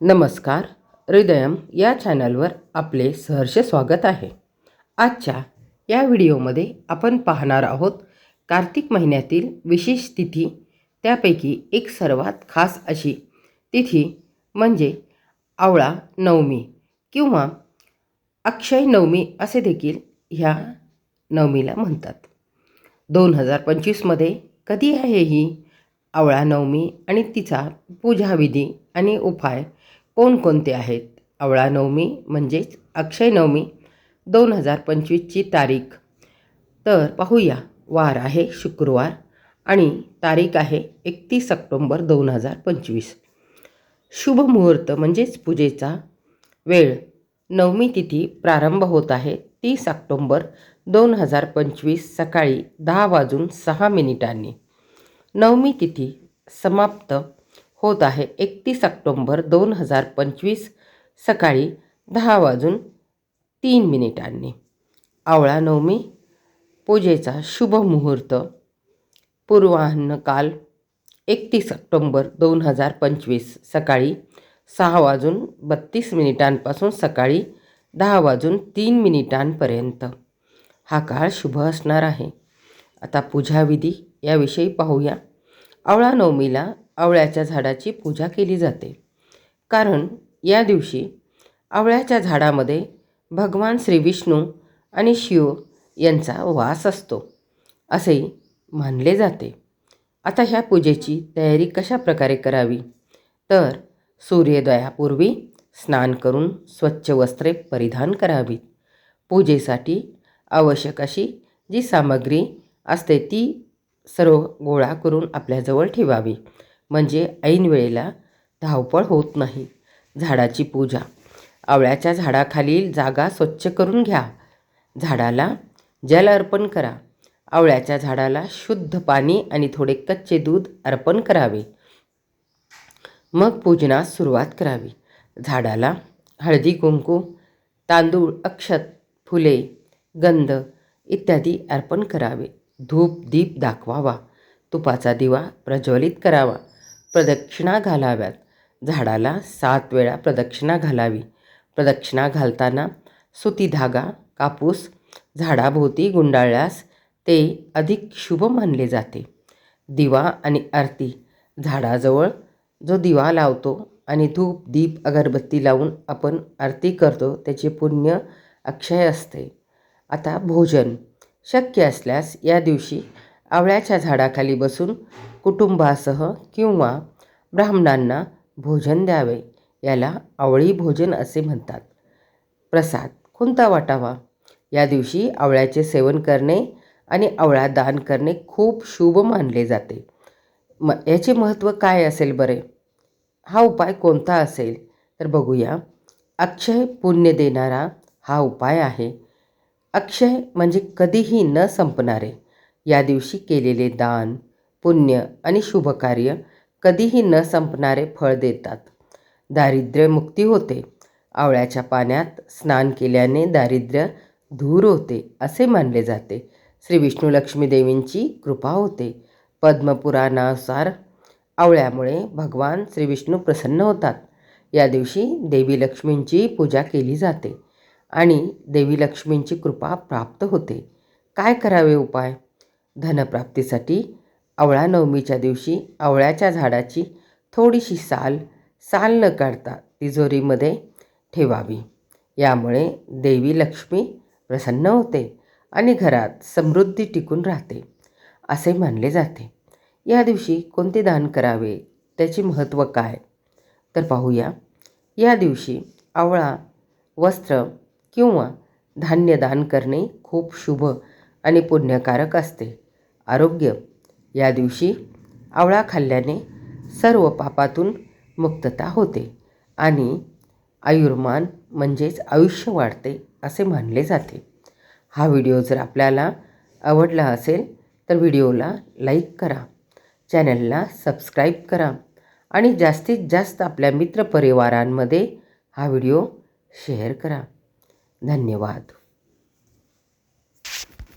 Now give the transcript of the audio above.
नमस्कार हृदयम या चॅनलवर आपले सहर्ष स्वागत आहे. आजच्या या व्हिडिओमध्ये आपण पाहणार आहोत कार्तिक महिन्यातील विशेष तिथी त्यापैकी एक सर्वात खास अशी तिथी म्हणजे आवळा नवमी किंवा अक्षय नवमी असे देखील ह्या नवमीला म्हणतात. दोन हजार पंचवीसमध्ये कधी आहे ही? आवळा नवमी आणि तिचा पूजाविधी आणि उपाय कोणकोणते आहेत? आवळा नवमी म्हणजेच अक्षय नवमी दोन हजार पंचवीसची तारीख. तर पाहूया वार आहे शुक्रवार आणि तारीख आहे एकतीस ऑक्टोंबर दोन हजार पंचवीस. शुभ मुहूर्त म्हणजेच पूजेचा वेळ. नवमी तिथी प्रारंभ होत आहे तीस ऑक्टोंबर दोन हजार पंचवीस सकाळी दहा वाजून सहा मिनिटांनी. नवमी तिथी समाप्त. होत आहे. एकतीस ऑक्टोंबर दोन हजार पंचवीस सकाळी दहा वाजून तीन मिनिटांनी. आवळा नवमी पूजेचा शुभ मुहूर्त पूर्वाह्न काल एकतीस ऑक्टोंबर दोन हजार पंचवीस सकाळी सहा वाजून बत्तीस मिनिटांपासून सकाळी दहा वाजून तीन मिनिटांपर्यंत. हा काळ शुभ असणार आहे. आता पूजाविधी याविषयी पाहूया. आवळा नवमीला आवळ्याच्या झाडाची पूजा केली जाते. कारण या दिवशी आवळ्याच्या झाडामध्ये भगवान श्री विष्णू आणि शिव यांचा वास असतो असे मानले जाते. आता ह्या पूजेची तयारी कशा प्रकारे करावी? तर सूर्योदयापूर्वी स्नान करून स्वच्छ वस्त्रे परिधान करावीत पूजेसाठी आवश्यक अशी जी सामग्री असते ती सर्व गोळा करून आपल्याजवळ ठेवावी. म्हणजे ऐन वेळेला धावपळ होत नाही. झाडाची पूजा. आवळ्याच्या झाडाखालील जागा स्वच्छ करून घ्या. झाडाला जल अर्पण करा. आवळ्याच्या झाडाला शुद्ध पाणी आणि थोडे कच्चे दूध अर्पण करावे. मग पूजनास सुरुवात करावी. झाडाला हळदी कुंकू तांदूळ अक्षत फुले गंध इत्यादी अर्पण करावे. धूप दीप दाखवावा. तुपाचा दिवा प्रज्वलित करावा. प्रदक्षिणा घालाव्यात. झाडाला सात वेळा प्रदक्षिणा घालावी. प्रदक्षिणा घालताना सुती धागा कापूस झाडाभोवती गुंडाळल्यास ते अधिक शुभ मानले जाते. दिवा आणि आरती. झाडाजवळ जो दिवा लावतो आणि धूप दीप अगरबत्ती लावून आपण आरती करतो त्याचे पुण्य अक्षय असते. आता भोजन. शक्य असल्यास या दिवशी आवळ्याच्या झाडाखाली बसून कुटुंबासह किंवा ब्राह्मणांना भोजन द्यावे याला आवळी भोजन असे म्हणतात. प्रसाद कोणता वाटावा? या दिवशी आवळ्याचे सेवन करणे आणि आवळा दान करणे खूप शुभ मानले जाते. म याचे महत्त्व काय असेल बरे? हा उपाय कोणता असेल? तर बघूया. अक्षय पुण्य देणारा हा उपाय आहे. अक्षय म्हणजे कधीही न संपणारे. या दिवशी केलेले दान पुण्य आणि शुभकार्य कधीही न संपणारे फळ देतात. दारिद्र्यमुक्ती होते. आवळ्याच्या पाण्यात स्नान केल्याने दारिद्र्य धूर होते असे मानले जाते. श्री विष्णू लक्ष्मी देवींची कृपा होते. पद्मपुराणानुसार आवळ्यामुळे भगवान श्री विष्णू प्रसन्न होतात. या दिवशी देवी लक्ष्मींची पूजा केली जाते आणि देवी लक्ष्मींची कृपा प्राप्त होते. काय करावे उपाय? धनप्राप्तीसाठी आवळा नवमीच्या दिवशी आवळ्याच्या झाडाची थोडीशी साल साल न काढता तिजोरीमध्ये ठेवावी. यामुळे देवी लक्ष्मी प्रसन्न होते आणि घरात समृद्धी टिकून राहते असे मानले जाते. या दिवशी कोणते दान करावे त्याचे महत्त्व काय? तर पाहूया. या दिवशी आवळा वस्त्र किंवा धान्य दान करणे खूप शुभ आणि पुण्यकारक असते. आरोग्य. या दिवशी आवळा खाल्ल्याने सर्व पापातून मुक्तता होते आणि आयुर्मान म्हणजेच आयुष्य वाढते असे मानले जाते. हा व्हिडिओ जर आपल्याला आवडला असेल तर व्हिडिओला लाईक करा चॅनलला सबस्क्राईब करा आणि जास्तीत जास्त आपल्या मित्रपरिवारांमध्ये हा व्हिडिओ शेअर करा. धन्यवाद.